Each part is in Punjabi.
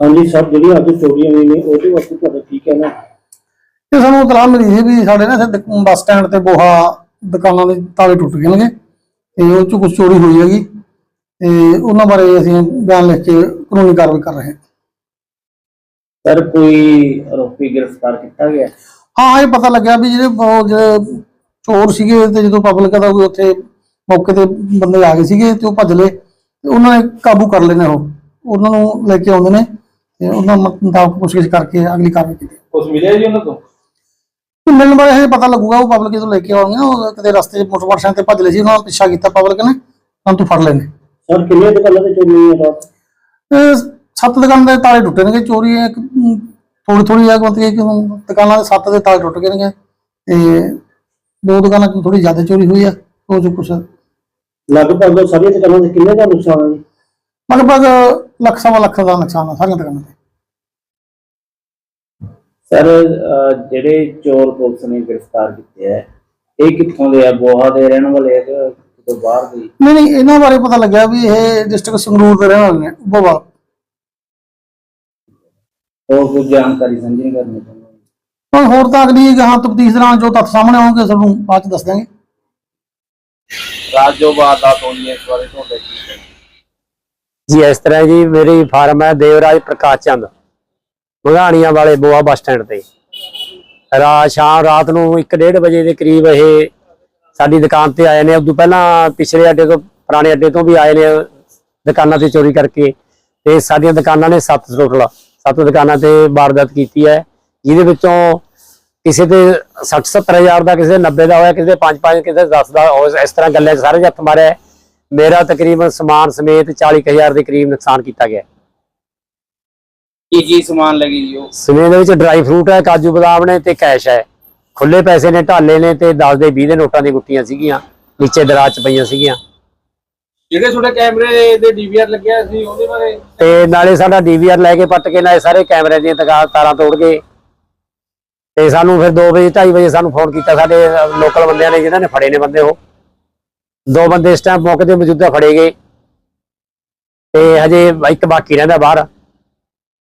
ਹਾਂਜੀ ਸਰ ਜਿਹੜੀਆਂ ਅੱਜ ਚੋਰੀਆਂ ਹੋਈਆਂ ਨੇ ਉਹਦੇ ਵਾਸਤੇ ਤੁਹਾਡਾ ਕੀ ਕਹਿਣਾ? ਤੇ ਸਾਨੂੰ ਇਤਲਾਹ ਮਿਲੀ ਸੀ ਵੀ ਸਾਡੇ ਨਾ ਇੱਥੇ ਦੁਕ- ਬੱਸ ਸਟੈਂਡ ਤੇ ਬੋਹਾ ਦੁਕਾਨਾਂ ਦੇ ਤਾਲੇ ਟੁੱਟ ਗਏ ਤੇ ਉਹ ਚ ਕੁਝ ਚੋਰੀ ਹੋਈ ਹੈਗੀ ਤੇ ਉਹਨਾਂ ਬਾਰੇ ਅਸੀਂ ਬਿਆਨ ਲਿਖ ਕੇ ਕਾਨੂੰਨੀ ਕਾਰਵਾਈ ਕਰ ਰਹੇ ਹਾਂ। ਸਰ ਕੋਈ ਆਰੋਪੀ ਗ੍ਰਿਫਤਾਰ ਕੀਤਾ ਗਿਆ? ਹਾਂ ਇਹ ਪਤਾ ਲੱਗਿਆ ਵੀ ਜਿਹੜੇ ਉਹ ਜਿਹੜੇ ਚੋਰ ਸੀਗੇ ਤੇ ਜਦੋਂ ਪਬਲਿਕ ਦਾ ਕੋਈ ਉੱਥੇ ਮੌਕੇ ਤੇ ਬੰਦੇ ਆ ਗਏ ਸੀਗੇ ਤੇ ਉਹ ਭੱਜ ਲਏ ਤੇ ਉਹਨਾਂ ਨੇ ਕਾਬੂ ਕਰ ਨੇ ਉਹ ਉਹਨਾਂ ਨੂੰ ਲੈ ਕੇ ਆਉਂਦੇ ਨੇ। ਤੇ ਉਹਨਾਂ ਮੁਤਾਬਕ ਪੁੱਛਗਿੱਛ ਕਰਕੇ ਅਗਲੀ ਕਾਰਵਾਈ ਕੀਤੀ। ਕੁਝ ਮਿਲਿਆ ਜੀ ਉਹਨਾਂ ਤੋਂ? ਤੇ ਮਿਲਣ ਬਾਰੇ ਹਜੇ ਪਤਾ ਲੱਗੂਗਾ ਉਹ ਪਬਲਿਕ ਜਦੋਂ ਲੈ ਕੇ ਆਉਣਗੇ ਉਹ ਕਿਤੇ ਰਸਤੇ 'ਚ ਮੋਟਰਸਾਈਕਲ ਤੇ ਭੱਜ ਲਏ ਸੀ ਉਹਨਾਂ ਦਾ ਪਿੱਛਾ ਕੀਤਾ ਪਬਲਿਕ ਨੇ ਉਹਨਾਂ ਤੋਂ ਫੜ ਨੇ ਸਰ ਕਿੰਨੀਆਂ ਦੁਕਾਨਾਂ ਤੇ ਚੋਰੀ ਹੋਈ ਹੈ ਤੇ ਸੱਤ ਦੁਕਾਨਾਂ ਦੇ ਤਾਲੇ ਟੁੱਟੇ ਨੇਗੇ ਚੋਰੀ ਥੋੜੀ ਥੋੜੀ ਆ ਮਤਲਬ ਕਿ ਦੁਕਾਨਾਂ ਦੇ ਸੱਤ ਦੇ ਤਾਲੇ ਟੁੱਟ ਗਏ ਨੇਗੇ ਤੇ ਦੋ ਦੁਕਾਨਾਂ 'ਚ ਥੋੜੀ ਜ਼ਿਆਦਾ ਚੋਰੀ ਹੋਈ ਆ ਉਹ ਜੋ ਕੁਛ ਲਗਭਗ ਸਾਰੀਆਂ ਦੁਕਾਨਾਂ ਤੇ ਕਿੰਨੇ ਦਾ ਨੁਕਸਾਨ ਹੈ ਜੀ? ਲਗਭਗ ਲੱਖ ਸਵਾ ਲੱਖ ਦਾ ਨੁਕਸਾਨ ਆ ਸਾਰੀਆਂ ਦੁਕਾਨਾਂ ਤੇ। ਸਰ ਜਿਹੜੇ ਚੋਰ ਪੁਲਿਸ ਨੇ ਗ੍ਰਿਫਤਾਰ ਕੀਤੇ ਹੈ ਇਹ ਕਿੱਥੋਂ ਦੇ ਆ? ਬੋਹਾ ਦੇ ਰਹਿਣ ਵਾਲੇ ਆ ਕਿ ਕਿਤੋਂ ਬਾਹਰ ਦੇ? ਨਹੀਂ ਨਹੀਂ ਇਹਨਾਂ ਬਾਰੇ ਪਤਾ ਲੱਗਿਆ ਵੀ ਇਹ ਡਿਸਟ੍ਰਿਕਟ ਸੰਗਰੂਰ ਦੇ ਰਹਿਣ ਵਾਲੇ ਨੇ ਬੋਵਾ ਹੋਰ ਕੋਈ ਜਾਣਕਾਰੀ ਸਾਂਝੀ ਕਰਨੀ ਚਾਹੁੰਦੇ ਹੋ? ਹੁਣ ਹੋਰ ਤਾਂ ਅਗਲੀ ਗਾਹਾਂ ਤਫਤੀਸ਼ ਦੌਰਾਨ ਜੋ ਤੱਥ ਸਾਹਮਣੇ ਆਉਣਗੇ ਤੁਹਾਨੂੰ ਬਾਅਦ ਚ ਦੱਸ ਦਾਂਗੇ ਰਾਜੋ ਵਾਰਦਾਤ ਹੋਈ ਹੈ ਇਸ ਬਾਰੇ ਤੁਹਾਡੇ ਕੀ ਕਹਿਣਾ? ਜੀ, ਇਸ ਤਰ੍ਹਾਂ ਜੀ, ਮੇਰੀ ਫਾਰਮ ਹੈ ਦੇਵਰਾਜ ਪ੍ਰਕਾਸ਼ ਚੰਦ ਮਗਾਣੀਆਂ ਵਾਲੇ ਬੋਆ ਬੱਸ ਸਟੈਂਡ ਤੇ। ਰਾਤ, ਸ਼ਾਮ, ਰਾਤ ਨੂੰ 1:30 ਵਜੇ ਦੇ ਕਰੀਬ ਇਹ ਸਾਡੀ ਦੁਕਾਨ ਤੇ ਆਏ ਨੇ। ਉਦੋਂ ਪਹਿਲਾਂ ਪਿਛਲੇ ਅੱਡੇ ਤੋਂ, ਪੁਰਾਣੇ ਅੱਡੇ ਤੋਂ ਵੀ ਆਏ ਨੇ ਦੁਕਾਨਾਂ ਤੇ ਚੋਰੀ ਕਰਕੇ। ਤੇ ਸਾਡੀਆਂ ਦੁਕਾਨਾਂ ਨੇ ਸੱਤ ਟੋਟਲ, ਸੱਤ ਦੁਕਾਨਾਂ ਤੇ ਵਾਰਦਾਤ ਕੀਤੀ ਹੈ। ਜਿਹਦੇ ਵਿੱਚੋਂ ਕਿਸੇ ਦੇ 60 70 ਹਜ਼ਾਰ ਦਾ, ਕਿਸੇ ਦੇ 90 ਦਾ ਹੋਇਆ, ਕਿਸੇ ਦੇ 5 5 ਕਿਸੇ ਦੇ 10 ਦਾ, ਉਹ ਇਸ ਤਰ੍ਹਾਂ ਗੱਲਾਂ 'ਚ ਸਾਰੇ ਜੱਤ ਮਾਰਿਆ ਮੇਰਾ ਤਕਰੀਬਨ ਸਮਾਨ ਸਮੇਤ 40 ਕੁ ਹਜ਼ਾਰ ਦੇ ਕਰੀਬ ਨੁਕਸਾਨ ਕੀਤਾ ਗਿਆ ਕੀ ਕੀ ਸਮਾਨ ਲੱਗੀ ਜੀ ਉਹ? ਦੇ ਵਿੱਚ ਡਰਾਈ ਫਰੂਟ ਹੈ ਕਾਜੂ ਬਦਾਮ ਨੇ ਤੇ ਕੈਸ਼ ਹੈ। ਖੁੱਲੇ ਪੈਸੇ ਨੇ ਢਾਲੇ ਨੇ ਤੇ 10 ਦੇ 20 ਦੇ ਨੋਟਾਂ ਦੀ ਗੁੱਟੀਆਂ ਸੀਗੀਆਂ ਨੀਚੇ ਦਰਾਜ 'ਚ ਪਈਆਂ ਸੀਗੀਆਂ। ਜਿਹੜੇ ਤੁਹਾਡੇ ਕੈਮਰੇ ਦੇ ਡੀਵੀਆਰ ਲੱਗਿਆ ਸੀ ਉਹਦੇ ਬਾਰੇ? ਤੇ ਨਾਲੇ ਸਾਡਾ ਡੀਵੀਆਰ ਲੈ ਕੇ ਪੱਟ ਕੇ ਨਾਲੇ ਸਾਰੇ ਕੈਮਰੇ ਦੀਆਂ ਤਗਾ- ਤਾਰਾਂ ਤੋੜ ਗਏ ਤੇ ਸਾਨੂੰ ਫਿਰ 2 ਵਜੇ 2:30 ਵਜੇ ਸਾਨੂੰ ਫੋਨ ਕੀਤਾ ਸਾਡੇ ਲੋਕਲ ਬੰਦਿਆਂ ਨੇ ਜਿਨ੍ਹਾਂ ਨੇ ਫੜੇ ਨੇ ਬੰਦੇ ਉਹ। ਦੋ ਬੰਦੇ ਇਸ ਟਾਈਮ ਮੌਕੇ ਤੇ ਮੌਜੂਦਾ ਫੜੇ ਗਏ ਤੇ ਹਜੇ ਇੱਕ ਬਾਕੀ ਰਹਿੰਦਾ ਬਾਹਰ।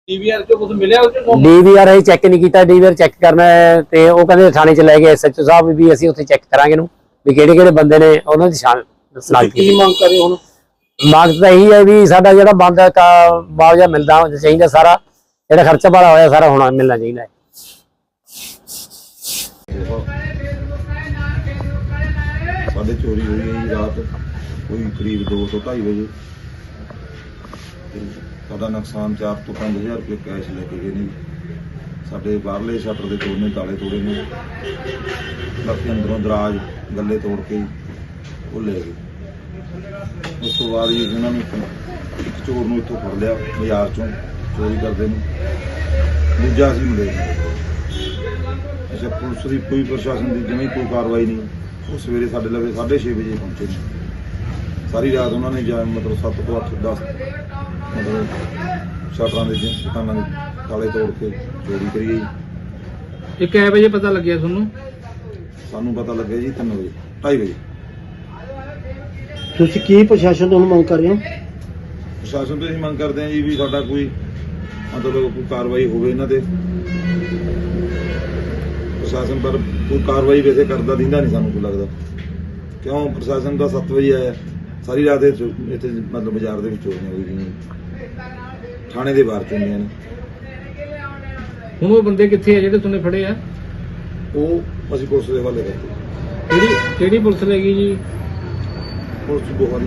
ਡੀਵੀਆਰ ਚੋਂ ਕੁਝ ਮਿਲਿਆ ਉਹ ਚੋਂ ਡੀਵੀਆਰ ਅਸੀਂ ਚੈੱਕ ਨਹੀਂ ਕੀਤਾ ਡੀਵੀਆਰ ਚੈੱਕ ਕਰਨਾ ਹੈ ਤੇ ਉਹ ਕਹਿੰਦੇ ਥਾਣੇ ਚ ਲੈ ਗਏ ਐਸਐਚਓ ਸਾਹਿਬ ਵੀ ਅਸੀਂ ਉੱਥੇ ਚੈੱਕ ਕਰਾਂਗੇ ਨੂੰ ਵੀ ਕਿਹੜੇ ਕਿਹੜੇ ਬੰਦੇ ਨੇ ਉਹਨਾਂ ਦੀ ਸ਼ਾਨ ਸਨਾਖਤ ਕੀ ਮੰਗ ਕਰੇ ਹੁਣ? ਮੰਗ ਤਾਂ ਇਹੀ ਹੈ ਵੀ ਸਾਡਾ ਜਿਹੜਾ ਬੰਦਾ ਮੁਆਵਜ਼ਾ ਮਿਲਦਾ ਚਾਹੀਦਾ ਸਾਰਾ ਜਿਹੜਾ ਖਰਚਾ ਵਾਲਾ ਹੋਇਆ ਸਾਰਾ ਹੋਣਾ ਮਿਲਣਾ ਚਾਹੀਦਾ ਸਾਡੇ ਚੋਰੀ ਹੋਈ ਹੈ ਜੀ ਰਾਤ, ਕੋਈ ਕਰੀਬ 2 ਤੋਂ 2:30 ਵਜੇ। ਤੇ ਸਾਡਾ ਨੁਕਸਾਨ 4 ਤੋਂ 5000 ਰੁਪਏ ਕੈਸ਼ ਲੈ ਕੇ ਗਏ ਨੇ। ਜੀ। ਸਾਡੇ ਬਾਹਰਲੇ ਸ਼ਟਰ ਦੇ ਤੋੜਨੇ, ਤਾਲੇ ਤੋੜੇ ਨੇ। ਬਾਕੀ ਅੰਦਰੋਂ ਦਰਾਜ, ਗੱਲੇ ਤੋੜ ਕੇ ਉਹ ਲੈ ਗਏ। ਉਸ ਤੋਂ ਬਾਅਦ ਜੀ ਉਹਨਾਂ ਨੂੰ ਇੱਕ- ਇੱਕ ਚੋਰ ਨੂੰ ਇੱਥੋਂ ਫੜ ਲਿਆ, ਬਾਜ਼ਾਰ ਚੋਂ। ਚੋਰੀ ਕਰਦੇ ਨੂੰ। ਦੂਜਾ ਅਸੀਂ ਮਿਲੇ ਅੱਛਾ, ਪੁਲਿਸ ਦੀ ਕੋਈ ਪ੍ਰਸ਼ਾਸਨ ਦੀ ਜਮੀ ਕੋਈ ਕਾਰਵਾਈ ਨਹੀਂ। ਉਹ ਸਵੇਰੇ ਸਾਡੇ ਲਵੇ 6:30 ਵਜੇ ਪਹੁੰਚੇ ਨੇ। ਸਾਰੀ ਰਾਤ ਉਹਨਾਂ ਨੇ ਜਾਂ ਮਤਲਬ 7 ਤੋਂ 8 10 ਮਤਲਬ ਸ਼ਟਰਾਂ ਦੇ ਜਿ- ਦੁਕਾਨਾਂ ਦੇ ਤਾਲੇ ਤੋੜ ਕੇ ਚੋਰੀ ਕਰੀ ਗਈ। ਇਹ ਕਿੰਨੇ ਵਜੇ ਪਤਾ ਲੱਗਿਆ ਤੁਹਾਨੂੰ? ਸਾਨੂੰ ਪਤਾ ਲੱਗਿਆ ਜੀ 3 ਵਜੇ 2:30 ਵਜੇ। ਤੁਸੀਂ ਕੀ ਪ੍ਰਸ਼ਾਸਨ ਤੋਂ ਮੰਗ ਕਰ ਰਹੇ ਹੋ? ਪ੍ਰਸ਼ਾਸਨ ਤੋਂ ਅਸੀਂ ਮੰਗ ਕਰਦੇ ਹਾਂ ਜੀ ਵੀ ਸਾਡਾ ਕੋਈ ਮਤਲਬ ਕੋਈ ਕਾਰਵਾਈ ਹੋਵੇ ਇਹਨਾਂ ਤੇ। ਪ੍ਰਸ਼ਾਸਨ ਪਰ ਕੋਈ ਕਾਰਵਾਈ ਵੈਸੇ ਕਰਦਾ ਦਿੰਦਾ ਨਹੀਂ ਸਾਨੂੰ ਕੋਈ ਲੱਗਦਾ। ਕਿਉਂ? ਪ੍ਰਸ਼ਾਸਨ ਦਾ 7 ਵਜੇ ਆਇਆ। ਸਾਰੀ ਰਾਤ ਇੱਥੇ ਮਤਲਬ ਬਾਜ਼ਾਰ ਦੇ ਵਿੱਚ ਚੋਰੀਆਂ ਹੋਈ ਗਈਆਂ। ਥਾਣੇ ਦੇ ਬਾਹਰ ਚੋਰੀਆਂ ਨੇ। ਹੁਣ ਉਹ ਬੰਦੇ ਕਿੱਥੇ ਆ ਜਿਹੜੇ ਤੁਹਾਨੂੰ ਫੜੇ ਆ? ਉਹ ਅਸੀਂ ਪੁਲਿਸ ਦੇ ਹਵਾਲੇ ਕਰਤੇ ਕਿਹੜੀ ਕਿਹੜੀ ਪੁਲਿਸ ਲੈ ਗਈ ਜੀ? ਪੁਲਿਸ ਬਹੁਤ